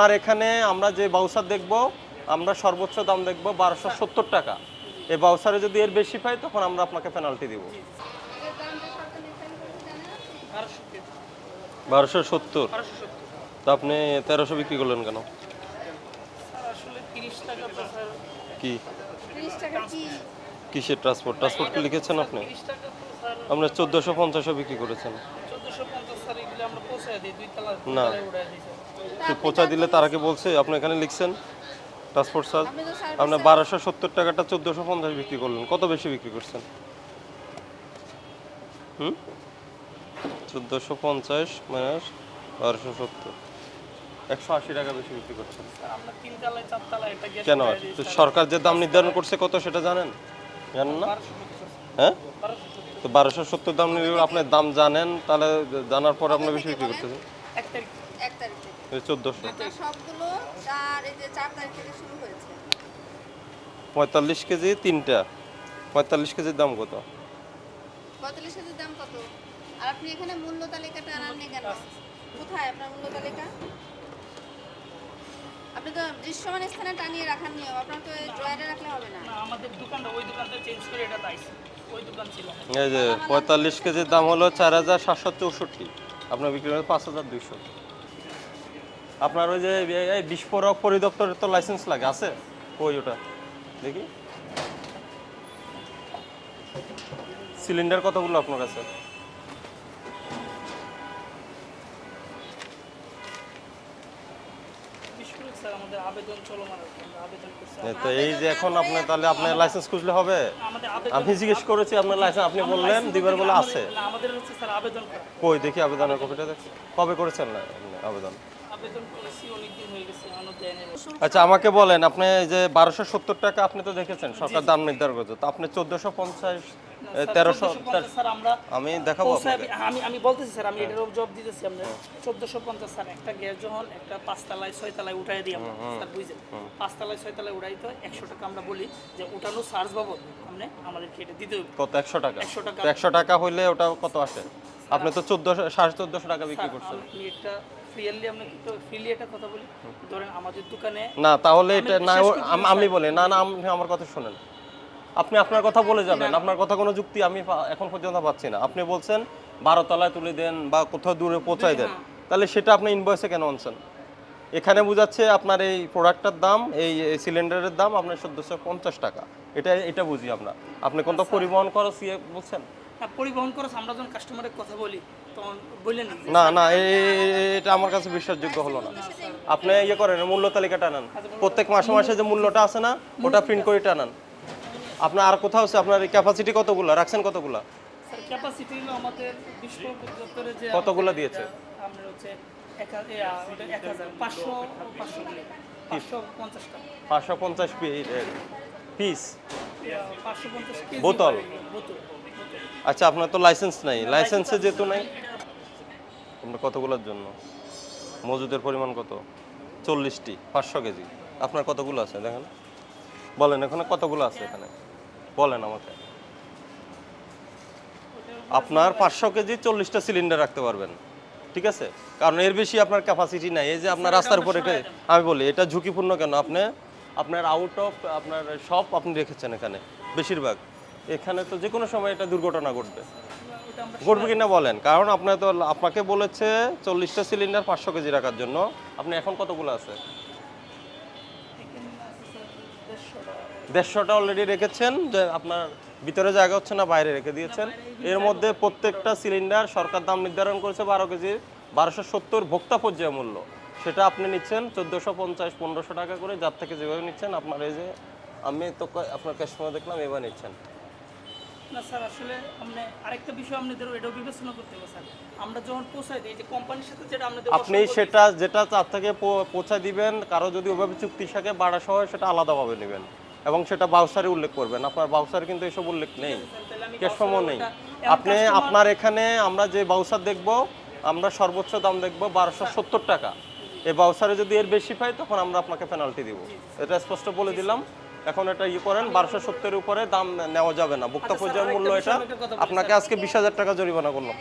আপনার এখানে আমরা যে বাউসার দেখব আমরা সর্বোচ্চ দাম দেখব বারোশো সত্তর টাকা। এই বাউসারে যদি এর বেশি পাই তখন আমরা আপনাকে পেনাল্টি দিব। বারোশো সত্তর। তা আপনি তেরোশো বিক্রি করলেন কেন? কি? কি কিসের ট্রান্সপোর্ট ট্রান্সপোর্ট লিখেছেন আপনি? তিরিশ টাকা তো স্যার আপনি চোদ্দোশো পঞ্চাশও বিক্রি করেছেন না। তো পৌঁছা দিলে তার আগে বলছে আপনি এখানে লিখছেন? ট্রান্সপোর্ট চার্জ আপনি বারোশো সত্তর টাকাটা চোদ্দোশো পঞ্চাশ বিক্রি করলেন। কত বেশি বিক্রি করছেন? হুম? চোদ্দোশো পঞ্চাশ মাইনাস বারোশো সত্তর। একশো আশি টাকা বেশি বিক্রি করছেন। স্যার আমরা তিন তালায় চার তালায় একটা গ্যাস কেন? তো সরকার যে দাম নির্ধারণ করছে কত সেটা জানেন? জানেন না? হ্যাঁ? তো বারোশো সত্তর দাম নিলে আপনি দাম জানেন তাহলে জানার পর আপনি বেশি বিক্রি করতেছেন। এক তারিখ থেকে। চোদ্দোশো। সবগুলো চার এই যে চার তারিখ থেকে শুরু হয়েছে। পঁয়তাল্লিশ কেজি তিনটা। পঁয়তাল্লিশ কেজির দাম কত? পঁয়তাল্লিশ কেজির দাম কত? আর আপনি এখানে মূল্য তালিকাটা আনাননি কেন? কোথায় আপনার মূল্য তালিকা? আপনি তো দৃশ্যমান স্থানে টানিয়ে রাখার নিয়ম আপনার তো ড্রয়ারে রাখলে হবে না। না আমাদের দোকানটা ওই দোকানটা চেঞ্জ করে এটা আইসি ওই দোকান ছিল। এই যে পঁয়তাল্লিশ কেজির দাম হলো চার হাজার সাতশো চৌষট্টি। আপনার বিক্রি হবে পাঁচ হাজার দুইশো। আপনার ওই যে বিস্ফোরক পরিদপ্তরের তো লাইসেন্স লাগে আছে? ওই ওটা? দেখি। সিলিন্ডার কতগুলো আপনার কাছে? তো এই যে এখন আপনি তাহলে আপনার লাইসেন্স খুঁজলে হবে? আমি জিজ্ঞেস করেছি আপনার লাইসেন্স আপনি বললেন দিবার বলে আছে। কই দেখি আবেদনের কপিটা দেখছি। কবে করেছেন আবেদন? হয়ে আচ্ছা আমাকে বলেন আপনি যে বারোশো সত্তর টাকা আপনি তো দেখেছেন সরকার দাম নির্ধারণ করছে। তো আপনি চোদ্দোশো পঞ্চাশ তেরোশো আমি দেখাবো আমি আমি বলতেছি স্যার আমি এটারও জব দিতেছি আমরা। চোদ্দোশো পঞ্চাশ স্যার একটা গ্যাস যখন একটা পাঁচতলায় ছয়তলায় উঠাই দিই আমরা স্যার বুঝছেন? পাঁচতলায় ছয়তলায় উঠাই তো একশো টাকা আমরা বলি যে উঠানো চার্জ বাবদ আপনি আমাদের কেটে দিতে হবে। কত? একশো টাকা? 100 টাকা। একশো টাকা হইলে ওটা কত আসে? আপনি তো চোদ্দশো সাড়ে চোদ্দশো টাকা বিক্রি করছেন। একটা ফ্রিয়ালি আমরা একটু ফ্রিলি একটা কথা বলি? ধরেন আমাদের দোকানে না তাহলে এটা না আমি বলি না না আপনি আমার কথা শুনেন। আপনি আপনার কথা বলে যাবেন আপনার কথা কোনো যুক্তি আমি এখন পর্যন্ত পাচ্ছি না। আপনি বলছেন বারো তলায় তুলে দেন বা কোথাও দূরে পৌঁছায় দেন। তাহলে সেটা আপনি ইনভয়েসে কেন আনছেন? এখানে বোঝাচ্ছে আপনার এই প্রোডাক্টটার দাম এই সিলিন্ডারের দাম আপনার চোদ্দোশো পঞ্চাশ টাকা। এটা এটা বুঝি আমরা। আপনি কোনটা পরিবহন খরচ ইয়ে বলছেন? পরিবহন খরচ আমরা যখন কাস্টমারের কথা বলি তখন বললেন না। না এটা আমার কাছে বিশ্বাসযোগ্য হলো না। আপনি ইয়ে করেন মূল্য তালিকাটা আনান প্রত্যেক মাসে মাসে যে মূল্যটা আছে না ওটা প্রিন্ট করে টানান। আপনার আর কোথাও আছে আপনার ক্যাপাসিটি কতগুলো? রাখছেন কতগুলো? ক্যাপাসিটি হলো আমাদের বিশ্ব দপ্তরে যে কতগুলো দিয়েছে? আমরা হচ্ছে পাঁচশো পঞ্চাশ পিস? বোতল। আচ্ছা আপনার তো লাইসেন্স নাই। লাইসেন্সে যেহেতু নাই আপনার কতগুলোর জন্য? মজুদের পরিমাণ কত? চল্লিশটি পাঁচশো কেজি। আপনার কতগুলো আছে দেখেন। বলেন এখানে কতগুলো আছে এখানে? বলেন আমাকে। আপনার পাঁচশো কেজি চল্লিশটা সিলিন্ডার রাখতে পারবেন ঠিক আছে? কারণ এর বেশি আপনার ক্যাপাসিটি নাই। এই যে আপনার রাস্তার উপরে আমি বলি এটা ঝুঁকিপূর্ণ কেন? আপনি আপনার আউট অফ আপনার সব আপনি রেখেছেন এখানে বেশিরভাগ। এখানে তো যে কোনো সময় এটা দুর্ঘটনা ঘটবে। ঘটবে কিনা বলেন? কারণ আপনার তো আপনাকে বলেছে চল্লিশটা সিলিন্ডার পাঁচশো কেজি রাখার জন্য। আপনি এখন কতগুলো আছে? দেড়শোটা। অলরেডি রেখেছেন যে আপনার ভিতরে জায়গা হচ্ছে না বাইরে রেখে দিয়েছেন। এর মধ্যে প্রত্যেকটা সিলিন্ডার সরকার দাম নির্ধারণ করেছে বারো কেজি বারোশো সত্তর ভোক্তা পর্যায়ে মূল্য। সেটা আপনি নিচ্ছেন চোদ্দোশো পঞ্চাশ পনেরোশো টাকা করে যার থেকে যেভাবে নিচ্ছেন আপনার এই যে আমি তো আপনার কাস্টমার দেখলাম এবার নিচ্ছেন। না স্যার আসলে আপনি আরেকটা বিষয় আপনাদের এটাও বিবেচনা করতে হবে স্যার। আমরা যখন পৌঁছাই দিই যে কোম্পানির সাথে যেটা আপনাদের আপনি সেটা যেটা তার থেকে পো- পৌঁছায় দিবেন কারও যদি ওভাবে চুক্তি থাকে বাড়া সহ সেটা আলাদাভাবে নেবেন। এবং সেটা বাউসারে উল্লেখ করবেন। আপনার বাউসারে কিন্তু এসব উল্লেখ নেই। ক্যাশমো নেই। আপনি আপনার এখানে আমরা যে বাউসার দেখব আমরা সর্বোচ্চ দাম দেখব বারোশো সত্তর টাকা। এই বাউসারে যদি এর বেশি পাই তখন আমরা আপনাকে পেনাল্টি দিব। এটা স্পষ্ট বলে দিলাম। এখন এটা ইয়ে করেন বারোশো সত্তরের উপরে দাম নেওয়া যাবে না। ভোক্তা আচ্ছা, পর্যায়ের মূল্য এটা। আপনাকে আজকে বিশ হাজার টাকা জরিমানা করলাম।